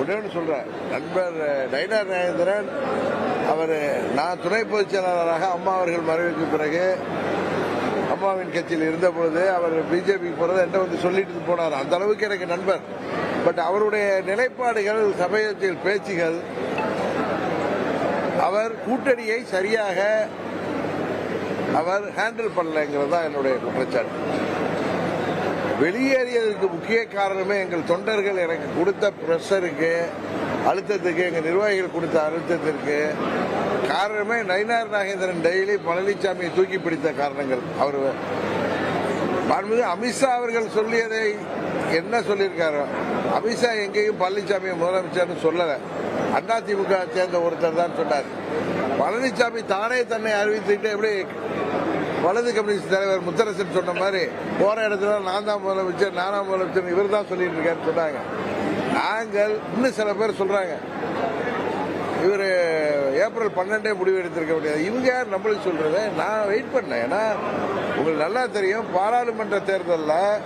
ஒன்று சொல்கிறார் நண்பர் நயினார் நாகேந்திரன் அவர் நான் துணை பொதுச் செயலாளராக அம்மா அவர்கள் மறைவுக்கு பிறகு அம்மாவின் கட்சியில் இருந்த பொழுது அவர் பிஜேபிக்கு போகிறத என்கிட்ட வந்து சொல்லிட்டு போனார். அந்த அளவுக்கு எனக்கு நண்பர். பட் அவருடைய நிலைப்பாடுகள் சமயத்தில் பேச்சுகள் அவர் கூட்டணியை சரியாக அவர் ஹேண்டில் பண்ணலைங்கிறது தான் என்னுடைய குற்றச்சாட்டு. வெளியேறியதற்கு முக்கிய காரணமே எங்கள் தொண்டர்கள் எனக்கு கொடுத்த ப்ரெஷருக்கு அழுத்தத்துக்கு எங்கள் நிர்வாகிகள் கொடுத்த அழுத்தத்திற்கு காரணமே நயினார் நாகேந்திரன் டெய்லி பழனிசாமியை தூக்கி பிடித்த காரணங்கள். அவர் மாண்புமிகு அமித்ஷா அவர்கள் சொல்லியதை என்ன சொல்லியிருக்காரோ அமித்ஷா எங்கேயும் பழனிசாமியை முதலமைச்சர்னு சொல்லலை. அதிமுக சேர்ந்த ஒருத்தர் தான் சொன்னார். பழனிசாமி தானே தன்னை அறிவித்துக்கிட்டு எப்படி வலது கம்யூனிஸ்ட் தலைவர் முத்தரசன் சொன்ன மாதிரி போற இடத்துல நான் தான் முதலமைச்சர் நானா முதலமைச்சர் இவர் தான் சொல்லிட்டு இருக்காருன்னு சொன்னாங்க. நாங்கள் இன்னும் சில பேர் சொல்றாங்க. இவர் ஏப்ரல் பன்னெண்டே முடிவு எடுத்திருக்க முடியாது. இவங்க யார் நம்மளுக்கு சொல்றது நான் வெயிட் பண்ணேன். ஏன்னா உங்களுக்கு நல்லா தெரியும் பாராளுமன்ற தேர்தலில்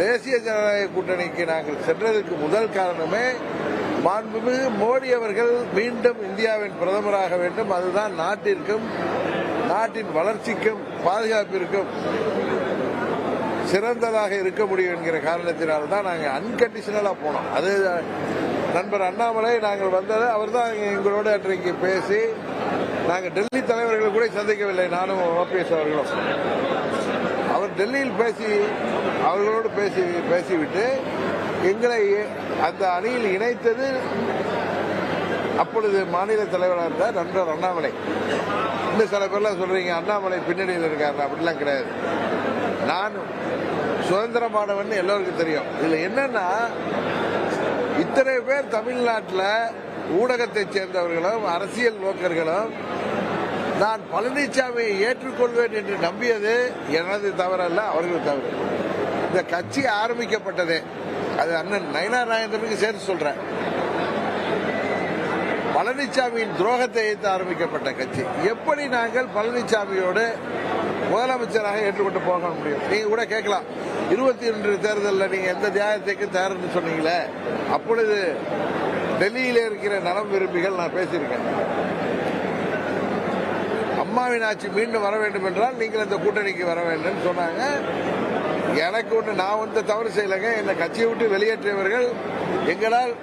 தேசிய ஜனநாயக கூட்டணிக்கு நாங்கள் சென்றதற்கு முதல் காரணமே மாண்புமிகு மோடி அவர்கள் மீண்டும் இந்தியாவின் பிரதமராக வேண்டும். அதுதான் நாட்டிற்கும் நாட்டின் வளர்ச்சிக்கும் பாதுகாப்பிற்கும் சிறந்ததாக இருக்க முடியும் என்கிற காரணத்தினால தான் நாங்கள் அன்கண்டிஷனலாக போனோம். அது நண்பர் அண்ணாமலை நாங்கள் வந்தது அவர் தான் எங்களோட அன்றைக்கு பேசி நாங்கள் டெல்லி தலைவர்கள் கூட சந்திக்கவில்லை நானும் ஓபிஎஸ் அவர்களும். அவர் டெல்லியில் பேசி அவர்களோடு பேசி பேசிவிட்டு எங்களை அந்த அணியில் இணைத்தது அப்பொழுது மாநில தலைவராக இருந்தார் நண்பர் அண்ணாமலை. இன்னும் சில பேர்லாம் சொல்றீங்க அண்ணாமலை பின்னணியில் இருக்காரு அப்படிலாம் கிடையாது. நான் சுதந்திரமானவன் எல்லோருக்கும் தெரியும். இதுல என்னன்னா இத்தனை பேர் தமிழ்நாட்டில் ஊடகத்தைச் சேர்ந்தவர்களும் அரசியல் நோக்கர்களும் நான் பழனிசாமியை ஏற்றுக்கொள்வேன் என்று நம்பியது எனது தவறல்ல அவர்கள் தவறு. இந்த கட்சி ஆரம்பிக்கப்பட்டதே. அது அண்ணன் நயனா நாயந்திரனுக்கு சேர்த்து சொல்றேன். பழனிசாமியின் துரோகத்தை எதிர்த்து ஆரம்பிக்கப்பட்ட கட்சி. எப்படி நாங்கள் பழனிசாமியோடு முதலமைச்சராக ஏற்றுக்கொண்டு போக முடியும்? நீங்க கூட கேட்கலாம். இருபத்தி ரெண்டு தேர்தலில் நீங்க எந்த தியாகத்துக்கு தயார்னு சொன்னீங்களே அப்பொழுது டெல்லியில இருக்கிற நலம் விரும்பிகள் நான் பேசியிருக்கேன். அம்மாவின் ஆட்சி மீண்டும் வர வேண்டும் என்றால் நீங்கள் இந்த கூட்டணிக்கு வர வேண்டும் சொன்னாங்க. எனக்கு ஒன்று நான் வந்து தவறு செய்யலைங்க. என்னை கட்சியை விட்டு வெளியேற்றியவர்கள் எங்களால்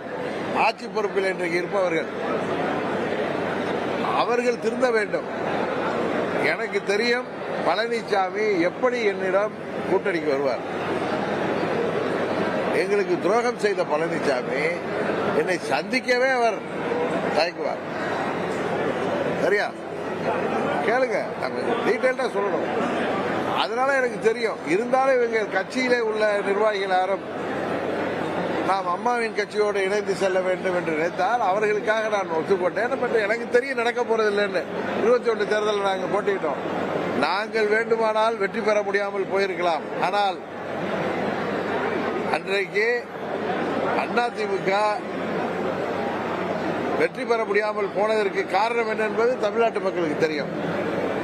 ஆட்சி பொறுப்பில் இன்றைக்கு இருப்பவர்கள் அவர்கள் திருந்த வேண்டும். எனக்கு தெரியும் பழனிசாமி எப்படி என்னிடம் கூட்டணிக்கு வருவார். எங்களுக்கு துரோகம் செய்த பழனிசாமி என்னை சந்திக்கவே அவர் தயக்குவார் சரியா? கேளுங்க டீட்டெயில்டா சொல்லணும். அதனால எனக்கு தெரியும் இருந்தாலும் இவங்க கட்சியிலே உள்ள நிர்வாகிகள் யாரும் நாம் அம்மாவின் கட்சியோடு இணைந்து செல்ல வேண்டும் என்று நினைத்தால் அவர்களுக்காக நான் ஒத்துக்கொண்டேன். பட் எனக்கு தெரியும் நடக்க போறதில்லைன்னு. இருபத்தி ஒன்று தேர்தலில் நாங்கள் போட்டியிட்டோம் நாங்கள் வேண்டுமானால் வெற்றி பெற முடியாமல் போயிருக்கலாம். ஆனால் அன்றைக்கு அதிமுக வெற்றி பெற முடியாமல் போனதற்கு காரணம் என்ன என்பது தமிழ்நாட்டு மக்களுக்கு தெரியும்.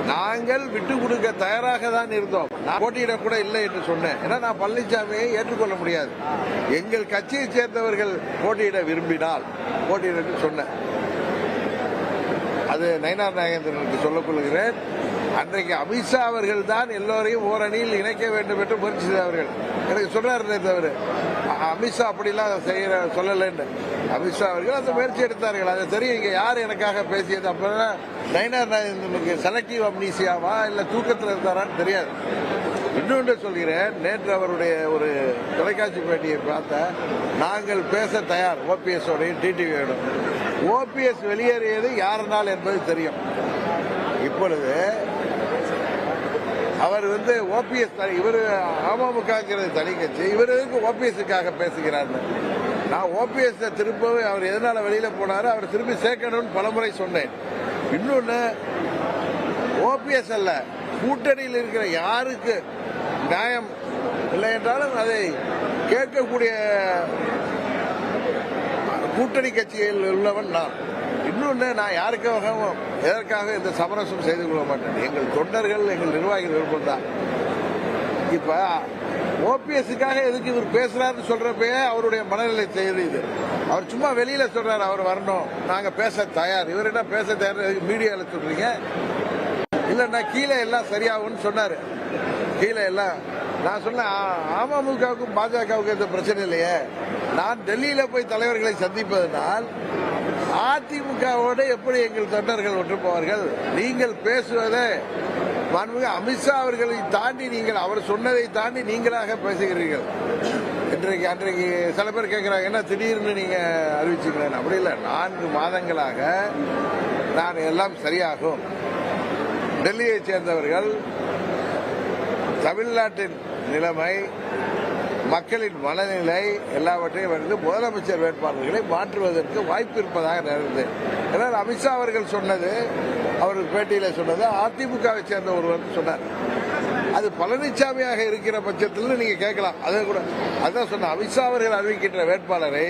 நாங்கள் விட்டு கொடுக்க தயாராக தான் இருந்தோம். நான் போட்டியிட கூட இல்லை என்று சொன்னேன். ஏன்னா நான் பழனிசாமியை ஏற்றுக்கொள்ள முடியாது. எங்கள் கட்சியை சேர்ந்தவர்கள் போட்டியிட விரும்பினால் போட்டியிட என்று சொன்னேன். அது நயனார் நாகேந்திரனுக்கு சொல்லிக் கொள்கிறேன் அன்றைக்கு அமித்ஷா அவர்கள் தான் எல்லோரையும் ஓரணியில் இணைக்க வேண்டும் என்று முயற்சி செய்தவர்கள். எனக்கு சொல்றாரு தவிர அமித்ஷா அப்படிலாம் செய்யற சொல்லலைன்னு. அமித்ஷா அவர்கள் அந்த முயற்சி எடுத்தார்கள். அது தெரியும். இங்கே யார் எனக்காக பேசியது? அப்படின்னா நயனார் நாகேந்திரனுக்கு செலக்டிவ் அம்னீசியாவா இல்லை தூக்கத்தில் இருந்தாரான்னு தெரியாது. இன்னொன்று சொல்கிறேன். நேற்று அவருடைய ஒரு தொலைக்காட்சி பேட்டியை பார்த்த நாங்கள் பேச தயார் ஓபிஎஸ் ஓடையும் டிடிவியோடும் ஓபிஎஸ் வெளியேறியது யாருனால் என்பது தெரியும். இப்பொழுது அவர் வந்து ஓபிஎஸ் இவர் அமமுகங்கிறது தனி கட்சி இவர் எதுக்கு ஓபிஎஸ்க்காக பேசுகிறார்? நான் ஓபிஎஸ் திருப்பவே அவர் எதனால வெளியில போனாரோ அவர் திரும்பி சேர்க்கணும்னு பலமுறை சொன்னேன். இன்னொன்று ஓபிஎஸ் அல்ல கூட்டணியில் இருக்கிற யாருக்கு நியாயம் இல்லை என்றாலும் அதை கேட்கக்கூடிய கூட்டணி கட்சியில் உள்ளவன் நான். இன்னொன்று நான் யாருக்காகவும் எதற்காக இந்த சமரசம் செய்து கொள்ள மாட்டேன்? எங்கள் தொண்டர்கள் எங்கள் நிர்வாகிகள் விருப்பம் தான் இப்போ ஓபிஎஸ்க்காக எதுக்கு இவர் பேசுறாருன்னு சொல்றப்பே அவருடைய மனநிலை தெரியுது. அவர் சும்மா வெளியில சொல்றாரு அவர் வரணும். நாங்க பேச தயார். இவர் என்ன பேச தயார் மீடியால சொல்றீங்க. இல்லைன்னா கீழே எல்லாம் சரியாகும்னு சொன்னாரு. கீழே எல்லாம். நான் சொன்னேன் அமமுகவுக்கும் பாஜகவுக்கும் எந்த பிரச்சனை இல்லையே. நான் டெல்லியில போய் தலைவர்களை சந்திப்பதனால் அதிமுகவோடு எப்படி எங்கள் தொண்டர்கள் ஒன்று போவார்கள்? நீங்கள் பேசுவதை மாண்புமிகு அமித்ஷா அவர்களை தாண்டி நீங்கள் அவர் சொன்னதை தாண்டி நீங்களாக பேசுகிறீர்கள். இன்றைக்கு அன்றைக்கு சில பேர் கேட்கிறாங்க என்ன திடீர்னு நீங்க அறிவிச்சீங்களேன் அப்படி இல்லை. நான்கு மாதங்களாக நான் எல்லாம் சரியாகும். டெல்லியை சேர்ந்தவர்கள் தமிழ்நாட்டின் நிலைமை மக்களின் மனநிலை எல்லாவற்றையும் வந்து முதலமைச்சர் வேட்பாளர்களை மாற்றுவதற்கு வாய்ப்பு இருப்பதாக நடந்தது ஏன்னால் அமித்ஷா அவர்கள் சொன்னது அவர் பேட்டியில் சொன்னது அதிமுகவை சேர்ந்த ஒருவர் சொன்னார். அது பழனிசாமியாக இருக்கிற பட்சத்தில் நீங்க கேட்கலாம். அதை கூட அதான் சொன்ன அமித்ஷா அவர்கள் அறிவிக்கின்ற வேட்பாளரை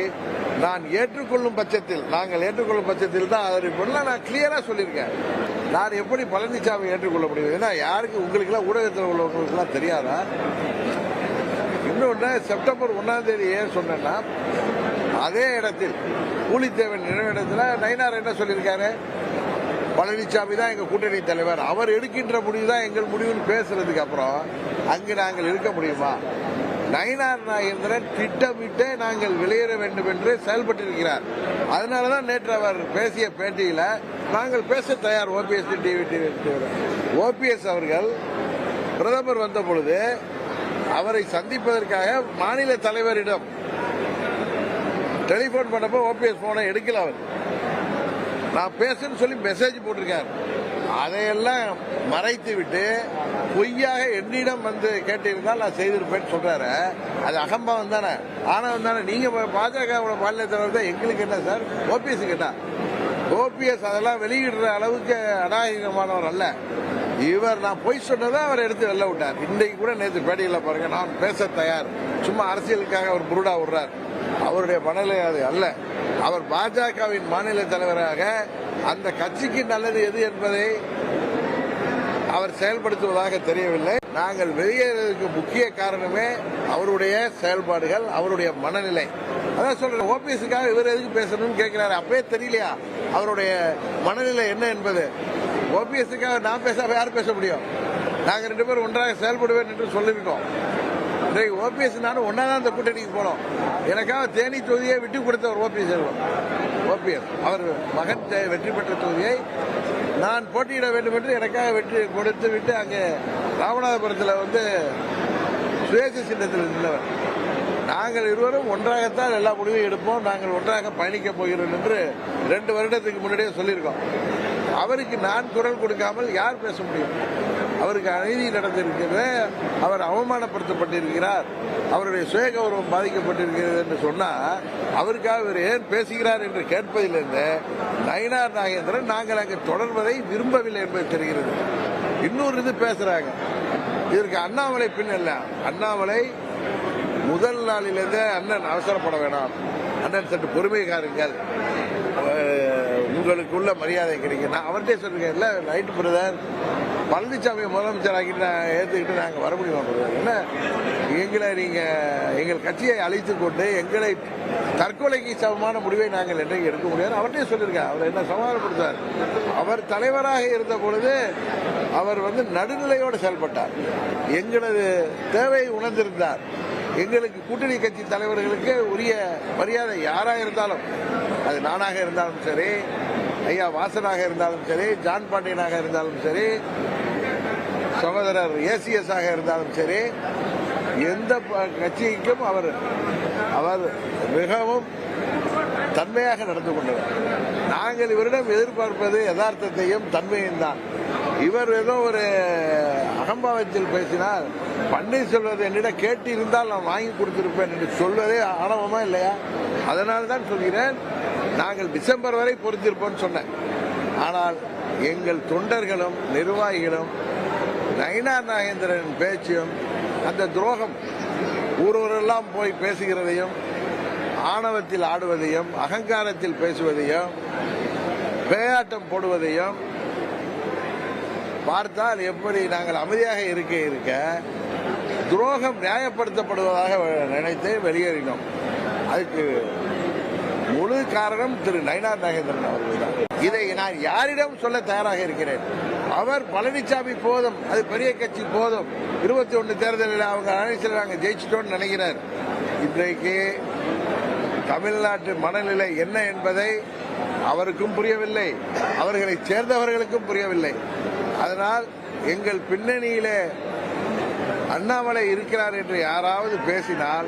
நான் ஏற்றுக்கொள்ளும் பட்சத்தில் நாங்கள் ஏற்றுக்கொள்ளும் பட்சத்தில் தான் அறிவிப்போம் நான் கிளியரா சொல்லியிருக்கேன். நான் எப்படி பழனிசாமி ஏற்றுக்கொள்ள முடியும்? ஏன்னா யாருக்கு உங்களுக்கு எல்லாம் ஊடகத்தில் உள்ளவங்களுக்குலாம் தெரியாதா? இன்னொன்று செப்டம்பர் ஒன்னாம் தேதி ஏன் சொன்னேன்னா அதே இடத்தில் கூலித்தேவன் நினைவிடத்தில் நயினார் என்ன சொல்லியிருக்காரு? பழனிசாமி தான் எங்கள் கூட்டணி தலைவர். அவர் எடுக்கின்ற முடிவு தான் எங்கள் முடிவுன்னு பேசுறதுக்கு அப்புறம் அங்கு நாங்கள் இருக்க முடியுமா? நயினார் நாகேந்திரன் திட்டமிட்டே நாங்கள் வெளியேற வேண்டும் என்று செயல்பட்டிருக்கிறார். அதனாலதான் நேற்று அவர் பேசிய பேட்டியில் நாங்கள் பேச தயார் ஓபிஎஸ் டிவி ஓபிஎஸ் அவர்கள் பிரதமர் வந்த பொழுது அவரை சந்திப்பதற்காக மாநில தலைவரிடம் டெலிபோன் பண்ணப்போ ஓபிஎஸ் போனை எடுக்கல அவர். நான் பேசுன்னு சொல்லி மெசேஜ் போட்டிருக்கார். அதையெல்லாம் மறைத்து விட்டு பொய்யாக என்னிடம் வந்து கேட்டிருந்தால் நான் செய்திருப்பேன்னு சொல்றாரு. அது அகம்பாவம் தானே? ஆனால் தானே? நீங்க பாஜகவோட மாநில தலைவர் தான் எங்களுக்கு என்ன சார்? ஓபிஎஸ் கேட்டா ஓபிஎஸ் அதெல்லாம் வெளியிடுற அளவுக்கு அநாயகமானவர் அல்ல. இவர் நான் பொய் சொன்னதை அவர் எடுத்து வெளில விட்டார். இன்றைக்கு கூட நேற்று பேட்டியில் பாருங்க நான் பேச தயார். சும்மா அரசியலுக்காக அவர் புருடா விடுறார். அவருடைய மனநிலை அது அல்ல. அவர் பாஜகவின் மாநில தலைவராக அந்த கட்சிக்கு நல்லது எது என்பதை அவர் செயல்படுத்துவதாக தெரியவில்லை. நாங்கள் வெளியேறதுக்கு முக்கிய காரணமே அவருடைய செயல்பாடுகள் அவருடைய மனநிலை. அதான் சொல்றேன் ஓபிஎஸ்க்காக இவர் எதுக்கு பேசணும்னு கேட்கிறாரு. அப்பவே தெரியலையா? அவருடைய மனநிலை என்ன என்பது? ஓபிஎஸ்க்காக நான் பேச யார் பேச முடியும்? நாங்கள் ரெண்டு பேரும் ஒன்றாக செயல்படுவேன் என்று சொல்லியிருக்கோம் இன்றைக்கு ஓபிஎஸ் நானும் ஒன்னா தான் இந்த கூட்டணிக்கு போனோம். எனக்காக தேனி தொகுதியை விட்டு கொடுத்த ஒரு ஓபிஎஸ் ஓபிஎஸ். அவர் மகன் வெற்றி பெற்ற தொகுதியை நான் போட்டியிட வேண்டும் என்று எனக்காக வெற்றி கொடுத்து விட்டு அங்கே ராமநாதபுரத்தில் வந்து சுயேட்சை சின்னத்தில் நின்றவர். நாங்கள் இருவரும் ஒன்றாகத்தான் எல்லா முடிவையும் எடுப்போம். நாங்கள் ஒன்றாக பயணிக்க போகிறோம் என்று ரெண்டு வருடத்துக்கு முன்னாடியே சொல்லியிருக்கோம். அவருக்கு நான் குரல் கொடுக்காமல் யார் பேச முடியும்? அவருக்கு அநீதி நடந்திருக்கிறது அவர் அவமானப்படுத்தப்பட்டிருக்கிறார் அவருடைய சுய கௌரவம் பாதிக்கப்பட்டிருக்கிறது என்று சொன்னால் அவருக்காக இவர் ஏன் பேசுகிறார் என்று கேட்பதிலிருந்து நயினார் நாகேந்திரன் நாங்கள் அங்கு தொடர்வதை விரும்பவில்லை என்பது தெரிகிறது. இன்னொரு இது பேசுறாங்க. இதற்கு அண்ணாமலை பின் அல்ல. அண்ணாமலை முதல் நாளிலிருந்து அண்ணன் அவசரப்பட வேணாம். அண்ணன் சற்று பொறுமை காருங்கள் உங்களுக்குள்ள மரியாதை கிடைக்கும் நான் அவர்கிட்டே சொல்லிருக்கேன் இல்லை ரைட் பிரதர் பழனிசாமியை முதலமைச்சராகிட்டு நான் ஏற்றுக்கிட்டு நாங்கள் வர முடியும் என்ன? எங்களை நீங்கள் எங்கள் கட்சியை அழித்து கொண்டு எங்களை தற்கொலைக்கு சமமான முடிவை நாங்கள் என்றைக்கு எடுக்க முடியாது. அவர்கிட்டே சொல்லியிருக்கேன் அவர் என்ன சமாதானப்படுத்தார் அவர் தலைவராக இருந்த பொழுது அவர் வந்து நடுநிலையோடு செயல்பட்டார். எங்களது தேவையை உணர்ந்திருந்தார். எங்களுக்கு கூட்டணி கட்சி தலைவர்களுக்கு உரிய மரியாதை யாராக இருந்தாலும் அது நானாக இருந்தாலும் சரி ஐயா வாசனாக இருந்தாலும் சரி ஜான் பாண்டியனாக இருந்தாலும் சரி சகோதரர் ஏசிஎஸ் ஆக இருந்தாலும் சரி எந்த ப- கட்சிக்கும் அவர் அவர் மிகவும் தன்மையாக நடந்து கொண்டவர். நாங்கள் இவரிடம் எதிர்பார்ப்பது யதார்த்தத்தையும் தன்மையும் தான். இவர் ஏதோ ஒரு அகம்பாவத்தில் பேசினால் பன்னீர்செல்வத்தை என்னிடம் கேட்டு இருந்தால் நான் வாங்கி கொடுத்திருப்பேன் என்று சொல்வதே ஆணவமா இல்லையா? அதனால்தான் சொல்கிறேன் நாங்கள் டிசம்பர் வரை பொறுத்திருப்போம்னு சொன்னேன். ஆனால் எங்கள் தொண்டர்களும் நிர்வாகிகளும் நயினார் நாகேந்திரன் பேச்சையும் அந்த துரோகம் ஊரூரெல்லாம் போய் பேசுகிறதையும் ஆணவத்தில் ஆடுவதையும் அகங்காரத்தில் பேசுவதையும் பேயாட்டம் போடுவதையும் பார்த்தால் எப்படி நாங்கள் அமைதியாக இருக்க இருக்க துரோகம் நியாயப்படுத்தப்படுவதாக நினைத்து வெளியேறினோம். அதுக்கு முழு காரணம் திரு நயனார் நாகேந்திரன் அவர்கள் தான் இதை நான் யாரிடம் சொல்ல தயாராக இருக்கிறேன்? அவர் பழனிசாமி போதும் அது பெரிய கட்சி போதும். இருபத்தி ஒன்று தேர்தலில் அவங்க அனைத்து நாங்கள் ஜெயிச்சிட்டோம்னு நினைக்கிறார். இன்றைக்கு தமிழ்நாட்டு மனநிலை என்ன என்பதை அவருக்கும் புரியவில்லை அவர்களை சேர்ந்தவர்களுக்கும் புரியவில்லை. அதனால் எங்கள் பின்னணியில அண்ணாமலை இருக்கிறார் என்று யாராவது பேசினால்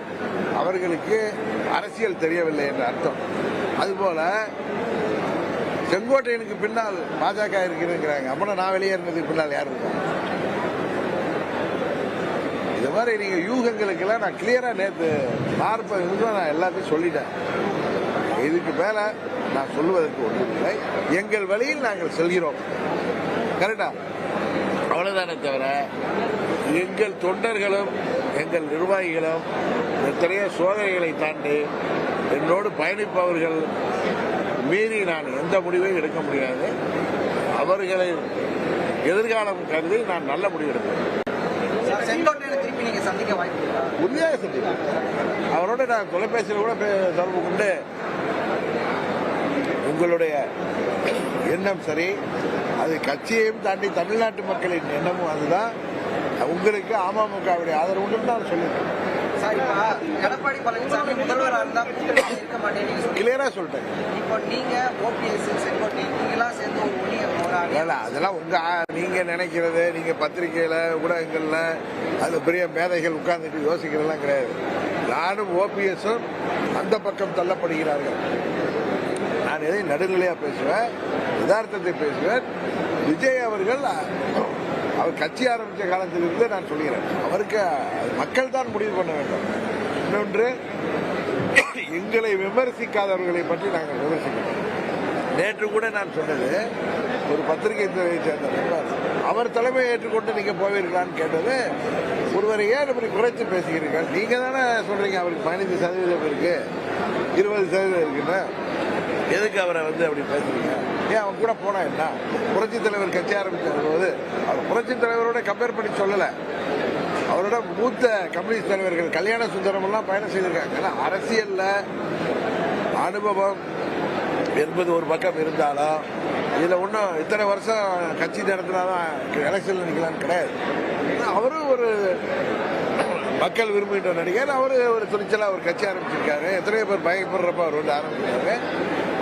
அவர்களுக்கு அரசியல் தெரியவில்லை என்ற அர்த்தம். அதுபோல செங்கோட்டையனுக்கு பின்னால் பாஜக இருக்கிறேங்கிறாங்க அப்பனா நான் வெளியேறினதுக்கு பின்னால் யார் இருக்கா இது மாதிரி நீங்க யூகங்களுக்கெல்லாம் நான் கிளியரா நேற்று நாற்பது நிமிஷம் நான் எல்லாத்தையும் சொல்லிட்டேன். இதுக்கு மேல நான் சொல்லுவதற்கு ஒன்றுமில்லை எங்கள் வழியில் நாங்கள் செல்கிறோம். கரெக்டா அவ்வளவுதானே தவிர எங்கள் தொண்டர்களும் எங்கள் நிர்வாகிகளும் எத்தனையோ சோதனைகளை தாண்டி என்னோடு பயணிப்பவர்கள் மீறி நான் எந்த முடிவையும் எடுக்க முடியாது. அவர்களை எதிர்காலம் கருதி நான் நல்ல முடிவு எடுப்பேன்? உறுதியாக சந்திப்பேன். அவரோட நான் தொலைபேசியில் கூட தொடர்பு கொண்டு உங்களுடைய எண்ணம் சரி அது கட்சியையும் தாண்டி தமிழ்நாட்டு மக்களின் எண்ணமும் அதுதான். உங்களுக்கு அமமுகவுடைய ஆதரவு உண்டு தான் சொல்லியிருக்கேன் எடப்பாடி பழனிசாமி முதல்வரா இருந்தா இருக்க சொல்றீங்க. கிளியரா சொல்லிட்டேன் இப்போ நீங்க ஓபிஎஸ் செங்கோட்டையன் நீங்களாம் சேர்ந்து ஒரு அதெல்லாம் உங்க நீங்க நினைக்கிறது நீங்க பத்திரிகையில ஊடகங்கள்ல அது பெரிய மேதைகள் உட்கார்ந்துட்டு யோசிக்கிறதெல்லாம் கிடையாது. நானும் ஓபிஎஸும் அந்த பக்கம் தள்ளப்படுகிறார்கள். நான் எதை நடுநிலையா பேசுவேன்? யதார்த்தத்தை பேசுவேன்? விஜய் அவர்கள் அவர் கட்சி ஆரம்பித்த காலத்திலிருந்து நான் சொல்கிறேன் அவருக்கு மக்கள் தான் முடிவு பண்ண வேண்டும். இன்னொன்று எங்களை விமர்சிக்காதவர்களை பற்றி நாங்கள் விமர்சிக்கிறோம் நேற்று கூட நான் சொன்னது ஒரு பத்திரிகை துறையை சேர்ந்த நண்பர் அவர் தலைமை ஏற்றுக்கொண்டு நீங்க போவீர்களான்னு கேட்டது ஒருவரை ஏன் இப்படி குறைத்து பேசுகிறீர்கள்? நீங்க தானே சொல்றீங்க அவருக்கு பதினைந்து சதவீதம் இருக்கு இருபது சதவீதம் இருக்குன்னு. எதுக்கு அவரை வந்து அப்படி பேசுறீங்க? ஏன் அவன் கூட போனா என்ன? புரட்சி தலைவர் கட்சி ஆரம்பிச்ச போது அவர் புரட்சி தலைவரோட கம்பேர் பண்ணி சொல்லல. அவரோட மூத்த கம்யூனிஸ்ட் தலைவர்கள் கல்யாண சுந்தரம் எல்லாம் பயணம் செய்திருக்காங்க. ஏன்னா அரசியல்ல அனுபவம் என்பது ஒரு பக்கம் இருந்தாலும் இதுல ஒன்றும் இத்தனை வருஷம் கட்சி நடத்தினாதான் எலெக்ஷன்ல நிற்கலாம்னு கிடையாது. அவரும் ஒரு மக்கள் விரும்புகின்ற நடிகர். அவரு ஒரு துணிச்சலா ஒரு கட்சி ஆரம்பிச்சிருக்காரு. எத்தனையோ பேர் பயப்படுறப்ப அவர் வந்து ஆரம்பிச்சிருக்காரு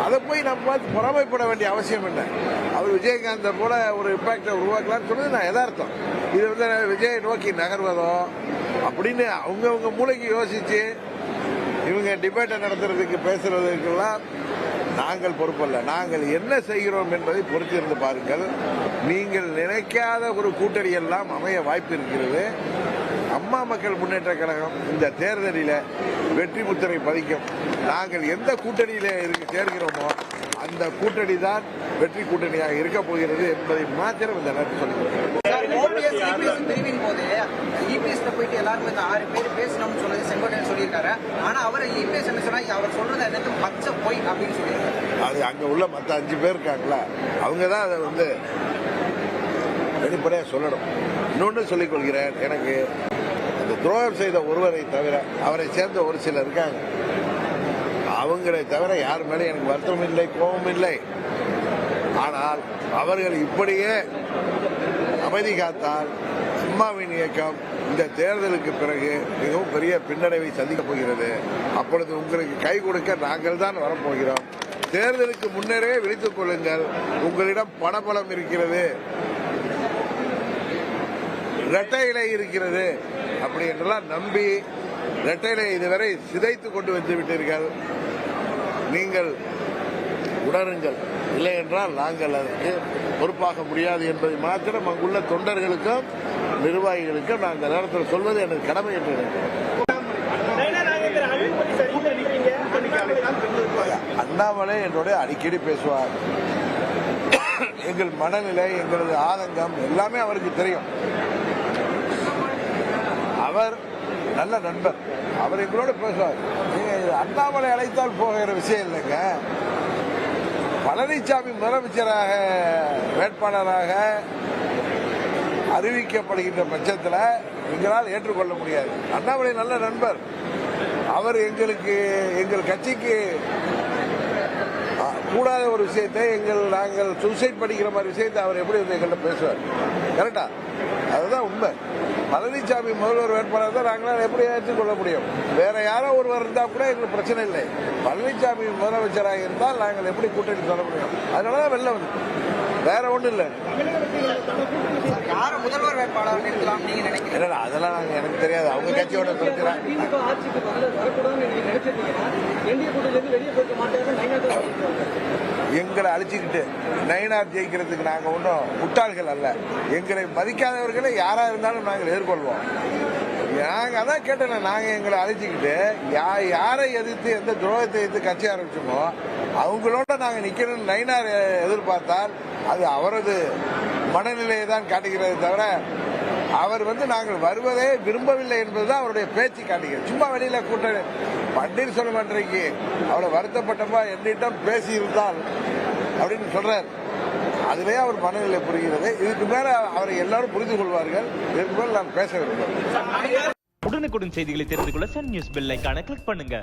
அதை போய் நம்ம பார்த்து பொறாமைப்பட வேண்டிய அவசியம் இல்லை. அவர் விஜயகாந்தை போல ஒரு இம்பாக்டை உருவாக்கலாம்னு சொன்னது நான் எதார்த்தம் இது வந்து விஜயை நோக்கி நகர்வதோ அப்படின்னு அவங்கவுங்க மூளைக்கு யோசிச்சு இவங்க டிபேட்டை நடத்துறதுக்கு பேசுறதுக்கெல்லாம் நாங்கள் பொறுப்பல்ல. நாங்கள் என்ன செய்கிறோம் என்பதை பொறுத்திருந்து பாருங்கள். நீங்கள் நினைக்காத ஒரு கூட்டணி எல்லாம் அமைய வாய்ப்பு இருக்கிறது. அம்மா மக்கள் முன்னேற்ற கழகம் இந்த தேர்தலில் வெற்றி முத்திரை பதிக்கும். நாங்கள் எந்த கூட்டணியில இருக்கு சேர்கிறோமோ அந்த கூட்டணி தான் வெற்றி கூட்டணியாக இருக்க போகிறது என்பதை மாத்திரம் இந்த நேரத்தில் இபிஎஸ் பிரிவின் போது இபிஎஸ்ல போயிட்டு எல்லாரும் இந்த ஆறு பேர் பேசணும்னு சொன்னது செங்கோட்டையன் சொல்லியிருக்காரு. ஆனா அவர் இபிஎஸ் என்ன சொன்னா அவர் சொல்றது என்னது பச்சை பொய் அப்படின்னு சொல்லியிருக்காரு. அது அங்க உள்ள மற்ற அஞ்சு பேர் இருக்காங்களா அவங்க தான் அதை வந்து வெளிப்படையா சொல்லணும். இன்னொன்று சொல்லிக் கொள்கிறேன் எனக்கு துரோகம் செய்த ஒருவரை தவிர அவரை சேர்ந்த ஒரு சிலர் இருக்காங்க. அவங்களை தவிர யார் மேலே எனக்கு வருத்தம் இல்லை கோபம் இல்லை. ஆனால் அவர்கள் இப்படியே அமைதி காத்தால் அம்மாவின் இயக்கம் இந்த தேர்தலுக்கு பிறகு மிகவும் பெரிய பின்னடைவை சந்திக்கப் போகிறது. அப்பொழுது உங்களுக்கு கை கொடுக்க நாங்கள் தான் வரப்போகிறோம். தேர்தலுக்கு முன்னரே விழித்துக் கொள்ளுங்கள். உங்களிடம் பணபலம் இருக்கிறது. இரட்டை இலை இருக்கிறது அப்படி என்றெல்லாம் நம்பி இரட்டை இலை இதுவரை சிதைத்து கொண்டு வந்து விட்டீர்கள். நீங்கள் உணருங்கள். இல்லை என்றால் நாங்கள் அதற்கு பொறுப்பாக முடியாது என்பதை மாத்திரம் அங்குள்ள தொண்டர்களுக்கும் நிர்வாகிகளுக்கும் நான் அந்த நேரத்தில் சொல்வது எனக்கு கடமை என்று நினைக்கிறேன். அண்ணாமலை என்னோட அடிக்கடி பேசுவார். எங்கள் மனநிலை எங்களது ஆதங்கம் எல்லாமே அவருக்கு தெரியும். அவர் நல்ல நண்பர். அவர் எங்களோட பேசுவார். நீங்க அண்ணாமலை அழைத்தால் போகிற விஷயம் இல்லைங்க. பழனிசாமி முதலமைச்சராக வேட்பாளராக அறிவிக்கப்படுகின்ற பட்சத்தில் எங்களால் ஏற்றுக்கொள்ள முடியாது. அண்ணாமலை நல்ல நண்பர். அவர் எங்களுக்கு எங்கள் கட்சிக்கு கூடாத ஒரு விஷயத்தை எங்கள் நாங்கள் சூசைட் படிக்கிற மாதிரி விஷயத்தை அவர் எப்படி வந்து எங்கள்கிட்ட பேசுவார். கரெக்டா அதுதான் உண்மை. பழனிசாமி முதல்வர் வேட்பாளர் தான் நாங்களால் எப்படி ஏற்றுக்கொள்ள முடியும்? வேற யாரோ ஒருவர் இருந்தால் கூட எங்களுக்கு பிரச்சனை இல்லை. பழனிசாமி முதலமைச்சராக இருந்தால் நாங்கள் எப்படி கூட்டணி சொல்ல முடியும்? அதனால தான் வெளில வந்து வேற ஒன்றும் இல்லை. யார முதல்வர் வேட்பாளர் நிறுத்தலாம் நீங்க நினைக்கிறீங்க? இல்லைடா அதெல்லாம் நாங்கள் எனக்கு தெரியாது. அவங்க கட்சியோட பிரச்சனை. ஆட்சிக்கு எங்களை அழிச்சுக்கிட்டு நயினார் ஜெயிக்கிறதுக்கு நாங்கள் ஒன்றும் முட்டாள்கள் அல்ல. எங்களை மதிக்காதவர்களை யாராக இருந்தாலும் நாங்கள் எதிர்கொள்வோம். நாங்கள் அதான் கேட்டேன் நாங்கள் எங்களை அழிச்சிக்கிட்டு யா யாரை எதிர்த்து எந்த துரோகத்தை எதிர்த்து கட்சி ஆரம்பிச்சோமோ அவங்களோட நாங்கள் நிற்கணும்னு நயினார் எதிர்பார்த்தால் அது அவரது மனநிலையை தான் காட்டுகிறதே தவிர அவர் வந்து நாங்கள் வருவதே விரும்பவில்லை என்பதுதான் அவருடைய பேச்சு காட்டுகிறது. சும்மா வெளியில் கூட்ட பன்னீர்செல்வம் அன்றைக்கு அவளை வருத்தப்பட்டப்பா என்னிடம் பேசியிருந்தால் அப்படின்னு சொல்றார். அதிலே அவர் மனநிலை புரிகிறது. இதுக்கு மேல அவரை எல்லாரும் புரிந்து கொள்வார்கள். இதற்கு மேல நான் பேச விரும்புகிறேன். உடனுக்குடன் செய்திகளை தெரிந்து கொள்ள சன் நியூஸ் பெல் ஐக்கான கிளிக் பண்ணுங்க.